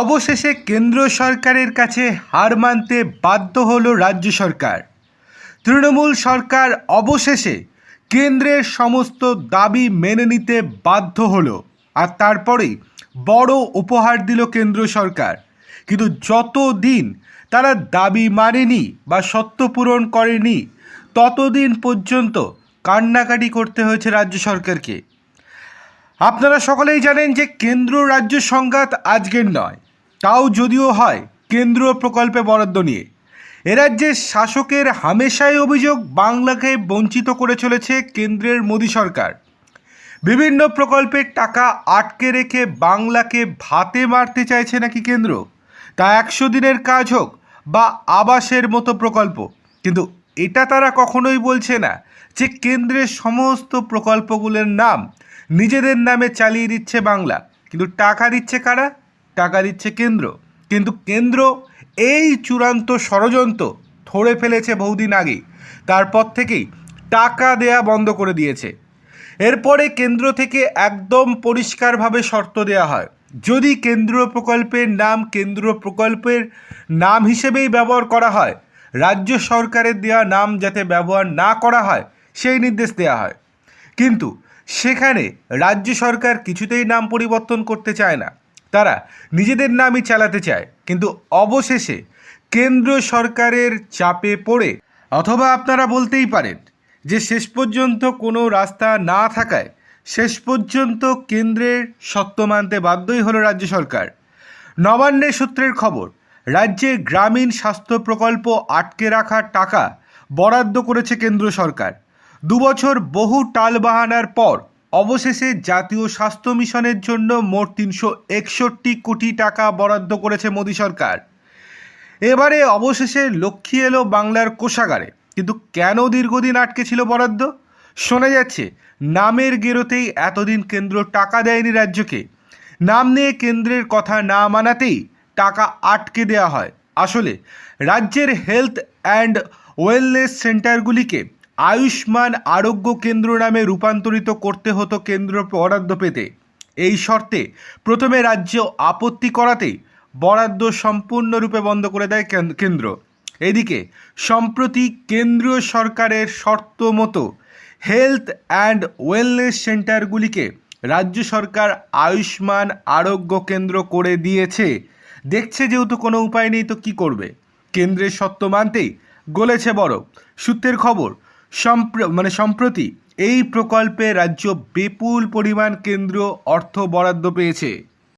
অবশেষে কেন্দ্র সরকারের কাছে হার মানতে বাধ্য হলো রাজ্য সরকার। তৃণমূল সরকার অবশেষে কেন্দ্রের সমস্ত দাবি মেনে নিতে বাধ্য হলো আর তারপরেই বড় উপহার দিল কেন্দ্র সরকার। কিন্তু যতদিন তারা দাবি মানেনি বা সত্য পূরণ করেনি, ততদিন পর্যন্ত কান্নাকাটি করতে হয়েছে রাজ্য সরকারকে। আপনারা সকলেই জানেন যে কেন্দ্র রাজ্য সংঘাত আজকের নয়, তাও যদিও হয় কেন্দ্র প্রকল্পে বরাদ্দ নিয়ে। এ রাজ্যের শাসকের হামেশাই অভিযোগ বাংলাকে বঞ্চিত করে চলেছে কেন্দ্রের মোদী সরকার। বিভিন্ন প্রকল্পের টাকা আটকে রেখে বাংলাকে ভাতে মারতে চাইছে নাকি কেন্দ্র? তা একশো দিনের কাজ হোক বা আবাসের মতো প্রকল্প। কিন্তু এটা তারা কখনোই বলছে না যে কেন্দ্রের সমস্ত প্রকল্পগুলোর নাম নিজেদের নামে চালিয়ে দিচ্ছে বাংলা। কিন্তু টাকা দিচ্ছে কারা? টাকা দিচ্ছে কেন্দ্র। কিন্তু কেন্দ্র এই চূড়ান্ত ষড়যন্ত্র ধরে ফেলেছে বহুদিন আগেই। তারপর থেকেই টাকা দেয়া বন্ধ করে দিয়েছে। এরপরে কেন্দ্র থেকে একদম পরিষ্কারভাবে শর্ত দেওয়া হয়। যদি কেন্দ্রীয় প্রকল্পের নাম কেন্দ্র প্রকল্পের নাম হিসেবেই ব্যবহার করা হয়, রাজ্য সরকারের দেওয়া নাম যাতে ব্যবহার না করা হয়, সেই নির্দেশ দেওয়া হয়। কিন্তু সেখানে রাজ্য সরকার কিছুতেই নাম পরিবর্তন করতে চায় না। তারা নিজেদের নামই চালাতে চায়, কিন্তু অবশেষে কেন্দ্র সরকারের চাপে পড়ে, অথবা আপনারা বলতেই পারেন যে শেষ পর্যন্ত কোনো রাস্তা না থাকায় শেষ পর্যন্ত কেন্দ্রের সত্য মানতে বাধ্যই হলো রাজ্য সরকার। নবান্নের সূত্রের খবর, রাজ্যে গ্রামীণ স্বাস্থ্য প্রকল্প আটকে রাখার টাকা বরাদ্দ করেছে কেন্দ্র সরকার। দুবছর বহু টালবাহানার পর অবশেষে জাতীয় স্বাস্থ্য মিশনের জন্য মোট তিনশো একষট্টি কোটি টাকা বরাদ্দ করেছে মোদী সরকার। এবারে অবশেষে লক্ষ্মী এলো বাংলার কোষাগারে। কিন্তু কেন দীর্ঘদিন আটকে ছিল বরাদ্দ? শোনা যাচ্ছে, নামের গেরোতেই এতদিন কেন্দ্র টাকা দেয়নি রাজ্যকে। নাম নিয়ে কেন্দ্রের কথা না মানাতেই টাকা আটকে দেওয়া হয়। আসলে, রাজ্যের হেলথ অ্যান্ড ওয়েলনেস সেন্টারগুলিকে আয়ুষ্মান আরোগ্য কেন্দ্র নামে রূপান্তরিত করতে হতো কেন্দ্র বরাদ্দ পেতে। এই শর্তে প্রথমে রাজ্য আপত্তি করাতে বরাদ্দ সম্পূর্ণরূপে বন্ধ করে দেয় কেন- কেন্দ্র। এদিকে, সম্প্রতি কেন্দ্রীয় সরকারের শর্ত মতো হেলথ অ্যান্ড ওয়েলনেস সেন্টারগুলিকে রাজ্য সরকার আয়ুষ্মান আরোগ্য কেন্দ্র করে দিয়েছে। দেখছে যেহেতু কোনো উপায় নেই, তো কী করবে? কেন্দ্রের সত্য মানতেই গলেছে বড় সূত্রের খবর সম্প্র মানে সম্প্রতি এই প্রকল্পে রাজ্য বিপুল পরিমাণ কেন্দ্রীয় অর্থ বরাদ্দ পেয়েছে।